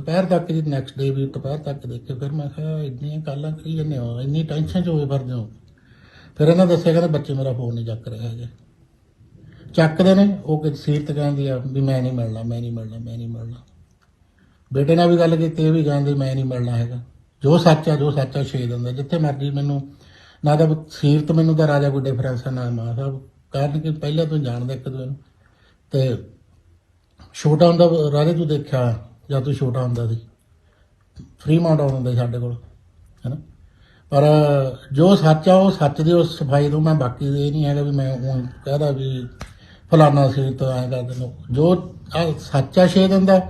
ਦੁਪਹਿਰ ਤੱਕ ਜੀ ਨੈਕਸਟ ਡੇ ਵੀ ਦੁਪਹਿਰ ਤੱਕ ਦੇਖੇ ਫਿਰ ਮੈਂ ਕਿਹਾ, ਇੰਨੀਆਂ ਗੱਲਾਂ ਕਰੀ ਜਾਂਦੇ ਹੋ, ਇੰਨੀ ਟੈਨਸ਼ਨ ਚ ਹੋਏ ਫਿਰਦੇ ਹੋ। ਫਿਰ ਇਹਨਾਂ ਦੱਸਿਆ ਕਹਿੰਦੇ, ਬੱਚੇ ਮੇਰਾ ਫੋਨ ਨਹੀਂ ਚੱਕ ਰਹੇ ਹੈਗੇ ਚੱਕਦੇ ਨੇ, ਉਹ ਕਿ ਸੀਰਤ ਕਹਿੰਦੀ ਆ ਵੀ ਮੈਂ ਨਹੀਂ ਮਿਲਣਾ, ਮੈਂ ਨਹੀਂ ਮਿਲਣਾ, ਮੈਂ ਨਹੀਂ ਮਿਲਣਾ। ਬੇਟੇ ਨਾਲ ਵੀ ਗੱਲ ਕੀਤੀ, ਇਹ ਵੀ ਕਹਿੰਦੇ, ਮੈਂ ਨਹੀਂ ਮਿਲਣਾ ਹੈਗਾ। ਜੋ ਸੱਚ ਆ, ਜੋ ਸੱਚ ਆ ਛੇ ਦਿੰਦਾ ਜਿੱਥੇ ਮਰਜ਼ੀ ਮੈਨੂੰ, ਨਾ ਤਾਂ ਸੀਰਤ ਮੈਨੂੰ ਤਾਂ ਰਾਜਾ ਕੋਈ ਡਿਫਰੈਂਸ ਆ, ਨਾ ਮਾਂ ਸਾਹਿਬ। ਕਾਰਨ ਕਿ ਪਹਿਲਾਂ ਤੋਂ ਜਾਣਦਾ ਇੱਕ ਦੂਜੇ ਨੂੰ। ਤੇ ਛੋਟਾ ਹੁੰਦਾ, ਰਾਜੇ ਤੂੰ ਦੇਖਿਆ ਜਦ ਤੂੰ ਛੋਟਾ ਹੁੰਦਾ ਸੀ। ਫ੍ਰੀ ਮਾਊਂਟ ਆਉਂਦਾ ਸੀ ਸਾਡੇ ਕੋਲ, ਹੈਨਾ? ਪਰ ਜੋ ਸੱਚ ਆ, ਉਹ ਸੱਚ ਦੀ ਉਸ ਸਫ਼ਾਈ ਤੋਂ ਮੈਂ ਬਾਕੀ ਇਹ ਨਹੀਂ ਹੈਗਾ ਵੀ ਮੈਂ ਹੁਣ ਕਹਦਾ ਵੀ ਫਲਾਨਾ ਸੀ ਤਾਂ ਐਂ ਕਰ ਦਿੰਦਾ। ਜੋ ਆਹ ਸੱਚ ਆ ਛੇ ਦਿਨ ਦਾ,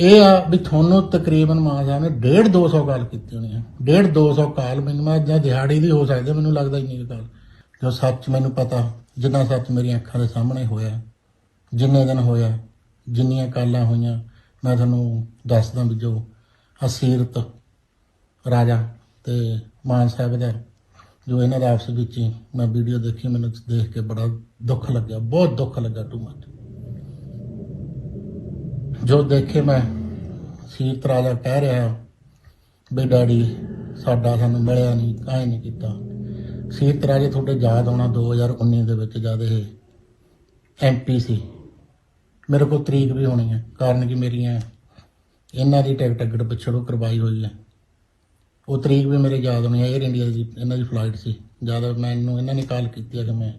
ਇਹ ਆ ਵੀ ਤੁਹਾਨੂੰ ਤਕਰੀਬਨ ਮਾਂ ਸਾਹਿਬ ਨੇ 1.5 200 ਕਾਲ ਕੀਤੀ ਹੋਣੀ ਹੈ 1.5 200 ਕਾਲ ਮੈਨੂੰ ਮੈਂ ਜਾਂ ਦਿਹਾੜੀ ਦੀ ਹੋ ਸਕਦੀ ਮੈਨੂੰ ਲੱਗਦਾ ਹੀ ਨਹੀਂ ਕਾਲ। ਜੋ ਸੱਚ ਮੈਨੂੰ ਪਤਾ, ਜਿੰਨਾ ਸੱਚ ਮੇਰੀਆਂ ਅੱਖਾਂ ਦੇ ਸਾਹਮਣੇ ਹੋਇਆ, ਜਿੰਨੇ ਦਿਨ ਹੋਇਆ, ਜਿੰਨੀਆਂ ਕਾਲਾਂ ਹੋਈਆਂ ਮੈਂ ਤੁਹਾਨੂੰ ਦੱਸਦਾ ਵੀ ਜੋ ਅਸੀਰਤ ਰਾਜਾ ਤੇ ਮਾਨ ਸਾਹਿਬ ਦਾ ਜੋ ਇਹਨਾਂ ਦਾ ਆਪਸ ਵਿੱਚ ਹੀ ਮੈਂ ਵੀਡੀਓ ਦੇਖੀ, ਮੈਨੂੰ ਦੇਖ ਕੇ ਬੜਾ ਦੁੱਖ ਲੱਗਿਆ, ਬਹੁਤ ਦੁੱਖ ਲੱਗਾ ਟੂ ਮਚ ਜੋ ਦੇਖੇ ਮੈਂ ਸੀਰਤ ਰਾਜਾ ਕਹਿ ਰਿਹਾ ਵੀ ਡੈਡੀ ਸਾਡਾ ਸਾਨੂੰ ਮਿਲਿਆ ਨਹੀਂ, ਕਾਹੇ ਨਹੀਂ ਕੀਤਾ। ਸੀਰਤ ਰਾਜੇ ਤੁਹਾਡੇ ਯਾਦ ਆਉਣਾ 2019 ਦੇ ਵਿੱਚ ਜਦ ਇਹ ਐਮਪੀ ਸੀ। ਮੇਰੇ ਕੋਲ ਤਰੀਕ ਵੀ ਹੋਣੀ ਹੈ, ਕਾਰਨ ਕਿ ਮੇਰੀਆਂ ਇਹਨਾਂ ਦੀ ਟਿਕਟ ਅਗੜ ਪਿਛੜੋ ਕਰਵਾਈ ਹੋਈ ਹੈ। ਉਹ ਤਰੀਕ ਵੀ ਮੇਰੇ ਯਾਦ ਹੋਣੀ ਹੈ 에ਅਰ ਇੰਡੀਆ ਦੀ ਇਹਨਾਂ ਦੀ ਫਲਾਈਟ ਸੀ। ਜ਼ਿਆਦਾ ਮੈਂ ਇਹਨੂੰ ਇਹਨਾਂ ਨੇ ਕਾਲ ਕੀਤੀ ਹੈ ਕਿ ਮੈਂ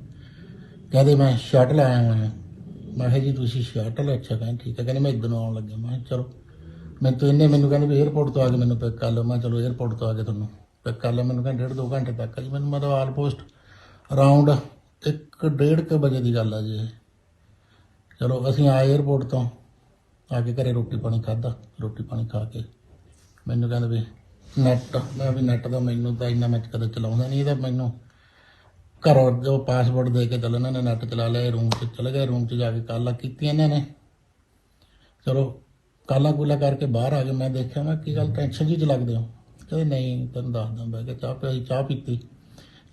ਕਹਿੰਦੇ ਮੈਂ ਸ਼ਟਲ ਆਇਆ ਹੋਇਆ ਮੈਂ ਕਿਹਾ ਜੀ, ਤੁਸੀਂ ਸ਼ਟਲ ਅੱਛਾ ਕਹਿੰਦੇ ਠੀਕ ਹੈ। ਕਹਿੰਦੇ ਮੈਂ ਇਦੋਂ ਆਉਣ ਲੱਗਿਆ। ਮੈਂ ਚਲੋ। ਮੈਂ ਤਾਂ ਇਹਨੇ ਮੈਨੂੰ ਕਹਿੰਦੇ ਵੀ 에어ਪੋਰਟ ਤੋਂ ਆ ਕੇ ਮੈਨੂੰ ਪਿਕ ਕਰ ਲਓ। ਮੈਂ ਚਲੋ ਏਅਰਪੋਰਟ ਤੋਂ ਆ ਕੇ ਤੁਹਾਨੂੰ ਪਿਕ ਕਰ ਲਓ ਮੈਨੂੰ ਕਹਿੰਦੇ 1.5 2 ਘੰਟੇ ਤੱਕ ਜੀ। ਮੈਨੂੰ ਮਤਲਬ ਆਲਮੋਸਟ ਅਰਾਊਂਡ 1 1.5 ਵਜੇ ਦੀ ਗੱਲ ਆ ਜੀ ਚਲੋ ਅਸੀਂ ਆਏ 에ਅਰਪੋਰਟ ਤੋਂ ਆ ਕੇ ਘਰੇ ਰੋਟੀ ਪਾਣੀ ਖਾਦਾ ਰੋਟੀ ਪਾਣੀ ਖਾ ਕੇ। ਮੈਨੂੰ ਕਹਿੰਦੇ ਵੀ ਨੈਟ ਮੈਂ ਵੀ ਨੈਟ ਦਾ ਮੈਨੂੰ ਤਾਂ ਇੰਨਾ ਮੈਂ ਕਦੇ ਚਲਾਉਂਦਾ ਨਹੀਂ ਇਹਦਾ ਮੈਨੂੰ। ਘਰੋਂ ਜੋ ਪਾਸਵਰਡ ਦੇ ਕੇ ਚੱਲ ਇਹਨਾਂ ਨੇ ਨੈਟ ਚਲਾ ਲਿਆ ਰੂਮ 'ਚ ਚਲੇ ਗਏ ਰੂਮ 'ਚ ਜਾ ਕੇ ਕਾਲਾਂ ਕੀਤੀਆਂ ਇਹਨਾਂ ਨੇ। ਚਲੋ, ਕਾਲਾਂ ਕੂਲਾਂ ਕਰਕੇ ਬਾਹਰ ਆ ਕੇ ਮੈਂ ਦੇਖਿਆ, ਮੈਂ ਕੀ ਗੱਲ ਟੈਨਸ਼ਨ ਜੀ ਚ ਲੱਗਦੇ ਹੋ? ਕਹਿੰਦੇ, ਨਹੀਂ, ਤੈਨੂੰ ਦੱਸਦਾ ਬਹਿ ਕੇ ਚਾਹ ਪਿਆਈ, ਚਾਹ ਪੀਤੀ।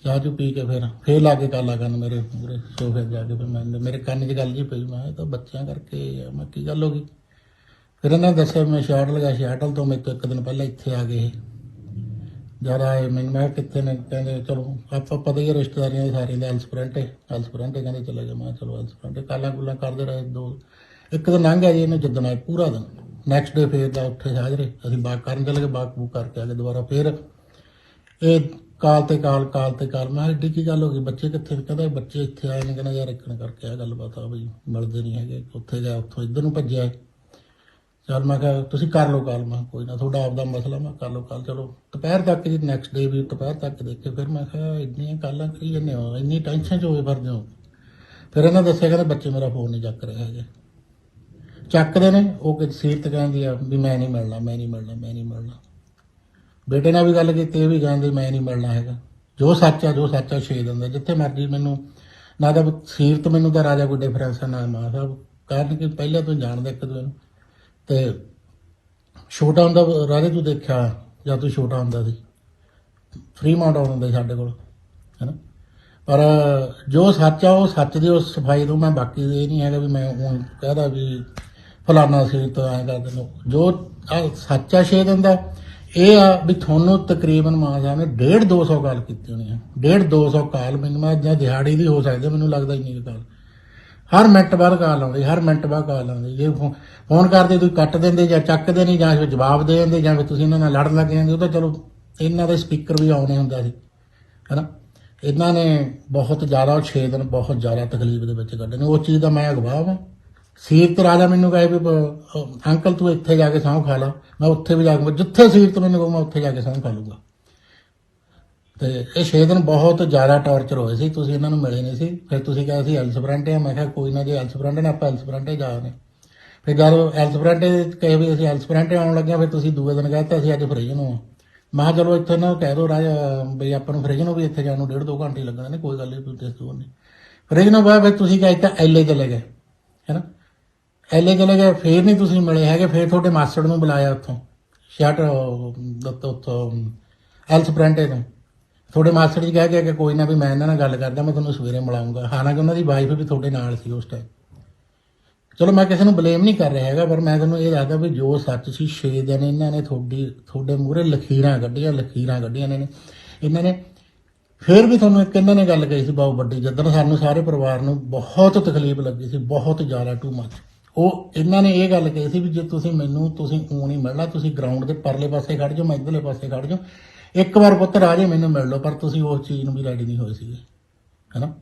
ਚਾਹ ਚੂ ਪੀ ਕੇ ਫਿਰ ਫੇਰ ਲਾ ਕੇ ਕਾਲਾ ਕਰਨ ਮੇਰੇ ਪੂਰੇ ਸੋਫੇ 'ਤੇ ਜਾ ਕੇ ਫਿਰ ਮੈਂ ਮੇਰੇ ਕੰਨ 'ਚ ਗੱਲ ਜੀ ਪਈ, ਮੈਂ ਕਿਹਾ ਇਹ ਤਾਂ ਬੱਚਿਆਂ ਕਰਕੇ ਆ। ਮੈਂ ਕੀ ਗੱਲ ਹੋ ਗਈ? ਫਿਰ ਇਹਨਾਂ ਨੇ ਦੱਸਿਆ ਵੀ ਮੈਂ ਸ਼ਾਰਟ ਲਗਾ ਸ਼ਾਟਲ ਤੋਂ, ਮੇਰੇ ਤੋਂ ਇੱਕ ਦਿਨ ਪਹਿਲਾਂ ਇੱਥੇ ਆ ਗਏ ਇਹ। ਜਦ ਆਏ ਮੈਨੂੰ, ਮੈਂ ਕਿਹਾ ਕਿੱਥੇ ਨੇ? ਕਹਿੰਦੇ ਚਲੋ, ਆਪਾਂ ਪਤਾ ਹੀ ਹੈ ਰਿਸ਼ਤੇਦਾਰੀਆਂ ਦੇ ਸਾਰੇ ਦੇ ਐਲਸਪ੍ਰੈਂਟੇ ਐਲਸਪ੍ਰੈਂਟੇ ਕਹਿੰਦੇ ਚਲੇ ਜਾ ਮੈਂ ਕਿਹਾ ਚਲੋ ਐਲਸਪ੍ਰੈਂਟੇ ਕਾਲਾਂ ਕੁਲਾਂ ਕਰਦੇ ਰਹੇ ਦੋ। ਇੱਕ ਦਿਨ ਲੰਘ ਗਿਆ ਜੀ ਇਹਨੇ ਜਿੱਦਣ ਆਏ ਪੂਰਾ ਦਿਨ। ਨੈਕਸਟ ਡੇ ਫੇਰ ਦਾ ਉੱਠੇ ਹਾਜ਼ਰੇ ਅਸੀਂ ਬਾਗ ਕਰਨ ਚਲੇ ਗਏ, ਬਾਗ ਬੂਕ ਕਰਕੇ ਆ ਕੇ ਦੁਬਾਰਾ। ਫੇਰ ਇਹ ਕਾਲ ਤੇ ਕਾਲ ਕਾਲ ਤੇ ਕਾਲ। ਮੈਂ ਕਿਹਾ, ਏਡੀ ਕੀ ਗੱਲ ਹੋ ਗਈ? ਬੱਚੇ ਕਿੱਥੇ ਨੇ? ਕਹਿੰਦਾ, ਬੱਚੇ ਇੱਥੇ ਆਏ ਨੇ, ਕਹਿੰਦਾ, ਯਾਰ ਇੱਕਣ ਕਰਕੇ ਆ ਗੱਲਬਾਤ ਆ ਬਈ, ਮਿਲਦੇ ਨਹੀਂ ਹੈਗੇ, ਉੱਥੇ ਗਿਆ ਉੱਥੋਂ ਇੱਧਰ ਨੂੰ ਭੱਜਿਆ ਇਹ। ਚਲ ਮੈਂ ਕਿਹਾ, ਤੁਸੀਂ ਕਰ ਲਓ ਕਾਲ। ਮੈਂ ਕਿਹਾ, ਕੋਈ ਨਾ, ਤੁਹਾਡਾ ਆਪਦਾ ਮਸਲਾ, ਮੈਂ ਕਰ ਲਓ ਕਾਲ, ਚਲੋ। ਦੁਪਹਿਰ ਤੱਕ ਜੀ ਨੈਕਸਟ ਡੇ ਵੀ ਦੁਪਹਿਰ ਤੱਕ ਦੇਖੇ, ਫਿਰ ਮੈਂ ਕਿਹਾ, ਇੰਨੀਆਂ ਕਾਲਾਂ ਕਰੀ ਜਾਂਦੇ ਹੋ, ਇੰਨੀ ਟੈਨਸ਼ਨ ਚ ਹੋਏ ਫਿਰਦੇ ਹੋ। ਫਿਰ ਇਹਨਾਂ ਦੱਸਿਆ, ਕਹਿੰਦੇ, ਬੱਚੇ ਮੇਰਾ ਫੋਨ ਨਹੀਂ ਚੱਕ ਰਹੇ ਹੈਗੇ। ਚੱਕਦੇ ਨੇ, ਉਹ ਕਿ ਸੀਰਤ ਕਹਿੰਦੀ ਆ, ਵੀ ਮੈਂ ਨਹੀਂ ਮਿਲਣਾ, ਮੈਂ ਨਹੀਂ ਮਿਲਣਾ, ਮੈਂ ਨਹੀਂ ਮਿਲਣਾ। ਬੇਟੇ ਨਾਲ ਵੀ ਗੱਲ ਕੀਤੀ, ਇਹ ਵੀ ਕਹਿੰਦੇ ਮੈਂ ਨਹੀਂ ਮਿਲਣਾ ਹੈਗਾ। ਜੋ ਸੱਚ ਆ, ਜੋ ਸੱਚ ਆ ਛੇ ਦਿੰਦਾ ਜਿੱਥੇ ਮਰਜ਼ੀ ਮੈਨੂੰ, ਨਾ ਤਾਂ ਸੀਰਤ ਮੈਨੂੰ ਤਾਂ ਰਾਜਾ ਕੋਈ ਡਿਫਰੈਂਸ ਆ, ਨਾ ਮਾਂ ਸਾਹਿਬ। ਕਾਰਨ ਕਿ ਪਹਿਲਾਂ ਤੋਂ ਜਾਣਦਾ ਇੱਕ ਦੂਜੇ ਨੂੰ। ਤੇ ਛੋਟਾ ਹੁੰਦਾ, ਰਾਜੇ ਤੂੰ ਦੇਖਿਆ ਜਦ ਤੂੰ ਛੋਟਾ ਹੁੰਦਾ ਸੀ? ਫ੍ਰੀ ਮਾਊਂਟ ਹੁੰਦਾ ਸੀ ਸਾਡੇ ਕੋਲ, ਹੈਨਾ? ਪਰ ਜੋ ਸੱਚ ਆ, ਉਹ ਸੱਚ ਦੀ ਉਸ ਸਫ਼ਾਈ ਤੋਂ ਮੈਂ ਬਾਕੀ ਇਹ ਨਹੀਂ ਹੈਗਾ ਵੀ ਮੈਂ ਹੁਣ ਕਹਦਾ ਵੀ ਫਲਾਨਾ ਸੀ ਤਾਂ ਐਂ ਕਰ ਦਿੰਦਾ ਜੋ ਆਹ ਸੱਚ ਆ ਛੇ ਦਿਨ ਇਹ ਆ ਵੀ ਤੁਹਾਨੂੰ ਤਕਰੀਬਨ ਮਾਂ ਸਾਹਿਬ ਨੇ 1.5 200 ਕਾਲ ਕੀਤੀ ਹੋਣੀ ਹੈ 1.5 200 ਕਾਲ ਮੈਨੂੰ ਮੈਂ ਜਾਂ ਦਿਹਾੜੀ ਦੀ ਹੋ ਸਕਦੀ ਮੈਨੂੰ ਲੱਗਦਾ ਇੰਨੀ ਕੁ ਕਾਲ। ਹਰ ਮਿੰਟ ਬਾਅਦ ਕਾਲ ਆਉਂਦੀ, ਹਰ ਮਿੰਟ ਬਾਅਦ ਕਾਲ ਆਉਂਦੀ। ਜੇ ਫੋ- ਫੋਨ ਕਰਦੇ ਤੁਸੀਂ ਕੱਟ ਦਿੰਦੇ ਜਾਂ ਚੱਕਦੇ ਨਹੀਂ ਜਾਂ ਫਿਰ ਜਵਾਬ ਦੇ ਦਿੰਦੇ ਜਾਂ ਫਿਰ ਤੁਸੀਂ ਇਹਨਾਂ ਨਾਲ ਲੜਨ ਲੱਗ ਜਾਂਦੇ, ਉਹ ਤਾਂ ਚਲੋ ਇਹਨਾਂ ਦੇ ਸਪੀਕਰ ਵੀ ਆਉਣੇ ਹੁੰਦਾ ਸੀ, ਹੈਨਾ? ਇਹਨਾਂ ਨੇ ਬਹੁਤ ਜ਼ਿਆਦਾ 6 ਦਿਨ ਬਹੁਤ ਜ਼ਿਆਦਾ ਤਕਲੀਫ ਦੇ ਵਿੱਚ ਕੱਢੇ ਨੇ। ਉਸ ਚੀਜ਼ ਦਾ ਮੈਂ ਅਗਵਾਹ ਹਾਂ ਸੀਰਤ ਰਾਜਾ ਮੈਨੂੰ ਕਹੇ ਵੀ ਅੰਕਲ ਤੂੰ ਇੱਥੇ ਜਾ ਕੇ ਸਹੁੰ ਖਾ ਲਾ। ਮੈਂ ਉੱਥੇ ਵੀ ਜਾ ਕੇ, ਜਿੱਥੇ ਸੀਰਤ ਮੈਨੂੰ ਕਹੂ, ਮੈਂ ਉੱਥੇ ਜਾ ਕੇ ਸਹੁੰ ਖਾ ਲੂੰਗਾ। ਤੇ ਇਹ 6 ਦਿਨ ਬਹੁਤ ਜ਼ਿਆਦਾ ਟੌਰਚਰ ਹੋਏ ਸੀ, ਤੁਸੀਂ ਇਹਨਾਂ ਨੂੰ ਮਿਲੇ ਨਹੀਂ ਸੀ। ਫਿਰ ਤੁਸੀਂ ਕਿਹਾ ਸੀ ਐਲਸਬਰੈਂਟੇ ਆ, ਮੈਂ ਕਿਹਾ ਕੋਈ ਨਾ, ਜੇ ਐਲਸਬਰੈਂਟੇ ਨਾ, ਆਪਾਂ ਐਲਸ ਐਲਸਬਰੈਂਟੇ ਜਾਣੇ ਫਿਰ ਜਦ ਐਲਸਬਰੈਂਟੇ ਕਹੇ ਵੀ ਅਸੀਂ ਐਲਸ ਐਲਸਬਰੈਂਟੇ ਆਉਣ ਲੱਗਿਆ ਫਿਰ ਤੁਸੀਂ ਦੂਏ ਦਿਨ ਕਹਿੰਦੇ ਅਸੀਂ ਅੱਜ ਫ੍ਰਿਜ ਨੂੰ ਆ। ਮੈਂ ਕਿਹਾ ਚਲੋ ਇੱਥੇ ਨਾ ਕਹਿ ਦੋ ਰਾਜਾ, ਵੀ ਆਪਾਂ ਨੂੰ ਫ੍ਰਿਜ ਨੂੰ ਵੀ ਇੱਥੇ ਜਾਣ ਨੂੰ ਡੇਢ ਦੋ ਘੰਟੇ ਹੀ ਲੱਗਣੇ ਨੇ, ਕੋਈ ਗੱਲ ਨਹੀਂ ਤੁਸੀਂ ਦੱਸੋ ਨਹੀਂ ਫ੍ਰਿਜ ਨੂੰ ਬਾਅਦ ਫਿਰ ਤੁਸੀਂ ਕਹੇ ਤਾਂ ਐਲੇ ਚਲੇ ਗਏ। ਐਲੇ ਚਲੇ ਗਏ, ਫੇਰ ਨਹੀਂ ਤੁਸੀਂ ਮਿਲੇ ਹੈਗੇ, ਫੇਰ ਤੁਹਾਡੇ ਮਾਸਟਰ ਨੂੰ ਬੁਲਾਇਆ ਉੱਥੋਂ ਸ਼ਟ ਉੱਥੋਂ ਐਲਸ ਐਲਸਬਰੈਂਟੇ ਤੋਂ। ਤੁਹਾਡੇ ਮਾਸਟਰ ਜੀ ਕਹਿ ਕੇ ਕਿ ਕੋਈ ਨਾ ਵੀ ਮੈਂ ਇਹਨਾਂ ਨਾਲ ਗੱਲ ਕਰਦਾ, ਮੈਂ ਤੁਹਾਨੂੰ ਸਵੇਰੇ ਮਿਲਾਉਂਗਾ। ਹਾਲਾਂਕਿ ਉਹਨਾਂ ਦੀ ਵਾਈਫ ਵੀ ਤੁਹਾਡੇ ਨਾਲ ਸੀ ਉਸ ਟਾਈਮ ਚਲੋ ਮੈਂ ਕਿਸੇ ਨੂੰ ਬਲੇਮ ਨਹੀਂ ਕਰ ਰਿਹਾ ਹੈਗਾ, ਪਰ ਮੈਂ ਤੁਹਾਨੂੰ ਇਹ ਦੱਸਦਾ ਵੀ ਜੋ ਸੱਚ ਸੀ 6 ਦਿਨ ਇਹਨਾਂ ਨੇ ਤੁਹਾਡੀ, ਤੁਹਾਡੇ ਮੂਹਰੇ ਲਖੀਰਾਂ ਕੱਢੀਆਂ ਲਖੀਰਾਂ ਕੱਢੀਆਂ ਨੇ। ਇਹਨਾਂ ਨੇ ਫਿਰ ਵੀ ਤੁਹਾਨੂੰ ਇੱਕ ਇਹਨਾਂ ਨੇ ਗੱਲ ਕਹੀ ਸੀ ਬਹੁਤ ਵੱਡੀ, ਜਦੋਂ ਸਾਨੂੰ ਸਾਰੇ ਪਰਿਵਾਰ ਨੂੰ ਬਹੁਤ ਤਕਲੀਫ ਲੱਗੀ ਸੀ, ਬਹੁਤ ਜ਼ਿਆਦਾ ਟੂ ਮੱਚ ਉਹ ਇਹਨਾਂ ਨੇ ਇਹ ਗੱਲ ਕਹੀ ਸੀ ਵੀ ਜੇ ਤੁਸੀਂ ਮੈਨੂੰ, ਤੁਸੀਂ ਊਂ ਨਹੀਂ ਮਿਲਣਾ, ਤੁਸੀਂ ਗਰਾਊਂਡ ਦੇ ਪਰਲੇ ਪਾਸੇ ਖੜ ਜਾਓ, ਮੈਂ ਇੱਧਰਲੇ ਪਾਸੇ ਖੜ ਜਾਓ ਇੱਕ ਵਾਰ ਪੁੱਤ ਰਾਜੇ ਮੈਨੂੰ ਮਿਲ ਲਓ, ਪਰ ਤੁਸੀਂ ਉਸ ਚੀਜ਼ ਨੂੰ ਵੀ ਰੈਡੀ ਨਹੀਂ ਹੋਏ ਸੀਗੇ, ਹੈਨਾ?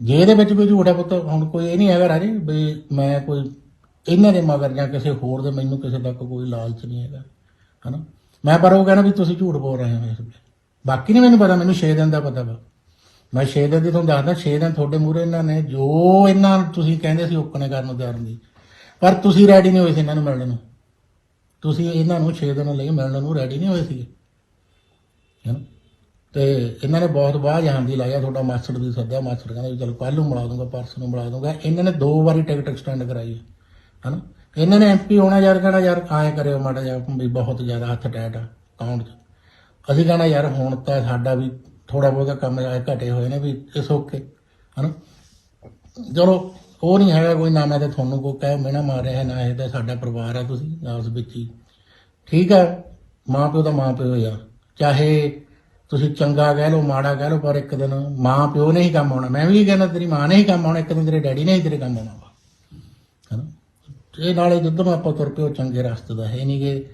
ਜੇ ਇਹਦੇ ਵਿੱਚ ਕੋਈ ਝੂਠ ਹੈ ਪੁੱਤ, ਹੁਣ ਕੋਈ ਇਹ ਨਹੀਂ ਹੈਗਾ ਰਾਜੇ ਵੀ ਮੈਂ ਕੋਈ ਇਹਨਾਂ ਦੇ ਮਗਰ ਜਾਂ ਕਿਸੇ ਹੋਰ ਦੇ, ਮੈਨੂੰ ਕਿਸੇ ਤੱਕ ਕੋਈ ਲਾਲਚ ਨਹੀਂ ਹੈਗਾ, ਹਨਾ? ਮੈਂ ਪਰ ਉਹ ਕਹਿੰਦਾ ਵੀ ਤੁਸੀਂ ਝੂਠ ਬੋਲ ਰਹੇ ਹੋ ਇਸ ਵੇਲੇ। ਬਾਕੀ ਨਹੀਂ ਮੈਨੂੰ ਪਤਾ, ਮੈਨੂੰ 6 ਦਿਨ ਦਾ ਪਤਾ ਵਾ। ਮੈਂ 6 ਦਿਨ ਦੀ ਤੁਹਾਨੂੰ ਦੱਸਦਾ 6 ਦਿਨ ਤੁਹਾਡੇ ਮੂਹਰੇ ਇਹਨਾਂ ਨੇ, ਜੋ ਇਹਨਾਂ ਤੁਸੀਂ ਕਹਿੰਦੇ ਸੀ ਓਕਣੇ ਕਰਨ ਨੂੰ ਤਿਆਰ ਨਹੀਂ ਪਰ ਤੁਸੀਂ ਰੈਡੀ ਨਹੀਂ ਹੋਏ ਸੀ ਇਹਨਾਂ ਨੂੰ ਮਿਲਣ ਨੂੰ। ਤੁਸੀਂ ਇਹਨਾਂ ਨੂੰ 6 ਦਿਨ ਲਈ ਮਿਲਣ ਨੂੰ ਰੈਡੀ ਨਹੀਂ ਹੋਏ ਸੀਗੇ। ਹੈਨਾ ਤੇ ਇਹਨਾਂ ਨੇ ਬਹੁਤ ਬਾਅਦ ਜਾਣ ਦੀ ਲਾਇਆ ਤੁਹਾਡਾ ਮਾਸਟਰ ਵੀ ਸੱਦਿਆ, ਮਾਸਟਰ ਕਹਿੰਦਾ ਵੀ ਚਲ ਕੱਲ ਨੂੰ ਮਿਲਾ ਦੂੰਗਾ, ਪਰਸ ਨੂੰ ਮਿਲਾ ਦੂੰਗਾ। ਇਹਨਾਂ ਨੇ ਦੋ ਵਾਰੀ ਟਿਕਟ ਐਕਸਟੈਂਡ ਕਰਾਈ ਹੈ ਹਨਾ ਇਹਨਾਂ ਨੇ ਐਮਪੀ ਹੋਣਾ ਯਾਰ ਕਹਿੰਦਾ ਯਾਰ ਆਏ ਕਰਿਓ ਮਾੜਾ ਜਿਹਾ, ਵੀ ਬਹੁਤ ਜ਼ਿਆਦਾ ਹੱਥ ਟੈਟ ਆ ਅਕਾਊਂਟ 'ਚ। ਅਸੀਂ ਕਹਿੰਦਾ ਯਾਰ ਹੁਣ ਤਾਂ ਸਾਡਾ ਵੀ ਥੋੜਾ ਬਹੁਤਾ ਕੰਮ ਆਏ, ਘਟੇ ਹੋਏ ਨੇ ਵੀ ਇਸ ਓਕੇ ਹਨਾ ਚਲੋ ਉਹ ਨਹੀਂ ਹੈਗਾ ਕੋਈ ਨਾ ਮੈਂ ਤਾਂ ਤੁਹਾਨੂੰ ਕੋਈ ਕਹਿ ਮੈਨਾ ਮਾਰ ਰਿਹਾ ਨਾ ਇਹ ਤਾਂ ਸਾਡਾ ਪਰਿਵਾਰ ਆ ਤੁਸੀਂ ਆਪਸ ਵਿੱਚ ਹੀ। ਠੀਕ ਆ ਮਾਂ ਪਿਓ ਦਾ ਮਾਂ ਪਿਓ ਆ। ਚਾਹੇ ਤੁਸੀਂ ਚੰਗਾ ਕਹਿ ਲਓ, ਮਾੜਾ ਕਹਿ ਲਓ, ਪਰ ਇੱਕ ਦਿਨ ਮਾਂ ਪਿਓ ਨੇ ਹੀ ਕੰਮ ਆਉਣਾ। ਮੈਂ ਵੀ ਕਹਿੰਦਾ, ਤੇਰੀ ਮਾਂ ਨੇ ਹੀ ਕੰਮ ਆਉਣਾ, ਇੱਕ ਦਿਨ ਤੇਰੇ ਡੈਡੀ ਨੇ ਹੀ ਤੇਰੇ ਕੰਮ ਆਉਣਾ ਵਾ। ਹਨਾ? ਇਹ ਨਾਲੇ ਜਦੋਂ ਆਪਾਂ ਤੁਰ ਪਿਓ ਚੰਗੇ ਰਸਤੇ ਦਾ ਹੈ ਨਹੀਂ ਕਿ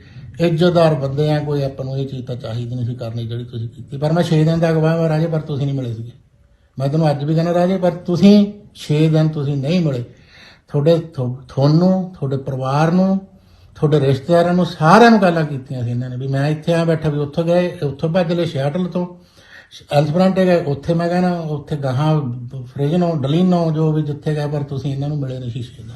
ਇੱਜ਼ਤਦਾਰ ਬੰਦੇ ਆ, ਕੋਈ ਆਪਾਂ ਨੂੰ ਇਹ ਚੀਜ਼ ਤਾਂ ਚਾਹੀਦੀ ਨਹੀਂ ਸੀ ਕਰਨੀ ਜਿਹੜੀ ਤੁਸੀਂ ਕੀਤੀ। ਪਰ ਮੈਂ 6 ਦਿਨ ਦਾ ਅਗਵਾਹ ਵਾ ਰਾਜੇ, ਪਰ ਤੁਸੀਂ ਨਹੀਂ ਮਿਲੇ ਸੀਗੇ। ਮੈਂ ਤੁਹਾਨੂੰ ਅੱਜ ਵੀ ਕਹਿੰਦਾ, ਰਾਜੇ, ਪਰ ਤੁਸੀਂ 6 ਦਿਨ ਤੁਸੀਂ ਨਹੀਂ ਮਿਲੇ। ਤੁਹਾਡੇ ਥੋ- ਤੁਹਾਨੂੰ, ਤੁਹਾਡੇ ਪਰਿਵਾਰ ਨੂੰ, ਤੁਹਾਡੇ ਰਿਸ਼ਤੇਦਾਰਾਂ ਨੂੰ ਸਾਰਿਆਂ ਨੂੰ ਗੱਲਾਂ ਕੀਤੀਆਂ ਸੀ ਇਹਨਾਂ ਨੇ ਵੀ ਮੈਂ ਇੱਥੇ ਆ ਬੈਠਾ ਵੀ ਉੱਥੋਂ ਗਏ, ਉੱਥੋਂ ਭੱਜ ਲਏ ਸ਼ੈਟਲ ਤੋਂ। ਐਲਸਬਰੰਟੇ ਗਏ, ਉੱਥੇ ਮੈਂ ਕਹਿੰਦਾ ਉੱਥੇ ਗਾਹਾਂ ਫ੍ਰਿਜਨੋ ਡਲੀਨੋ ਜੋ ਵੀ ਜਿੱਥੇ ਗਏ, ਪਰ ਤੁਸੀਂ ਇਹਨਾਂ ਨੂੰ ਮਿਲੇ ਨਹੀਂ ਸ਼ੀਸ਼ੇ ਦਾ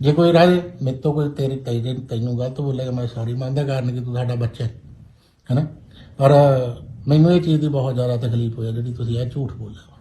ਜੇ ਕੋਈ ਰਾਜੇ, ਮੇਰੇ ਤੋਂ ਕੋਈ ਤੇਰੀ ਤੈਨੂੰ ਤੈਨੂੰ ਗਲਤ ਬੋਲੇਗਾ, ਮੈਂ ਸੌਰੀ ਮੰਗਦਾ ਕਾਰਨ ਕਿ ਤੂੰ ਸਾਡਾ ਬੱਚਾ ਹੈ ਨਾ ਪਰ ਮੈਨੂੰ ਇਹ ਚੀਜ਼ ਦੀ ਬਹੁਤ ਜ਼ਿਆਦਾ ਤਕਲੀਫ ਹੋਈ ਜਿਹੜੀ ਤੁਸੀਂ ਇਹ ਝੂਠ ਬੋਲਿਆ।